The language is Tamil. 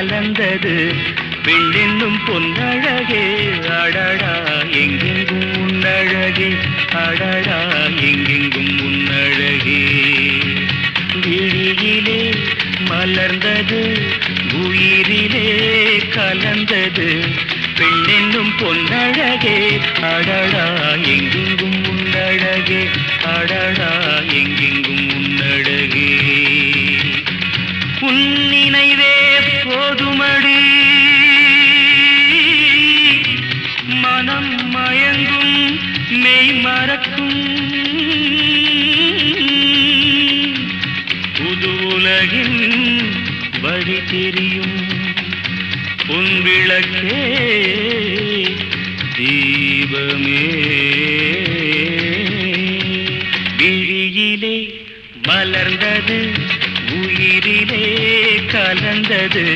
கலந்தது. பெண்ணென்னும் பொன்னழகே அடடா எங்கெங்கும் உன்னழகே அடடா எங்கெங்கும் உன்னழகே. விழியிலே மலர்ந்தது உயிரிலே கலந்தது. பெண்ணென்னும் பொன்னழகே அடடா எங்கெங்கும் உன்னழகே அடடா எங்கெங்கும் உன்னழகே. உன் நினைவே மனம் மயங்கும் மெய் மறக்கும். புது உலகின் வழி தெரியும். உன் விளக்கே தீபமே. விழியிலே மலர்ந்தது உயிரிலே கலந்தது.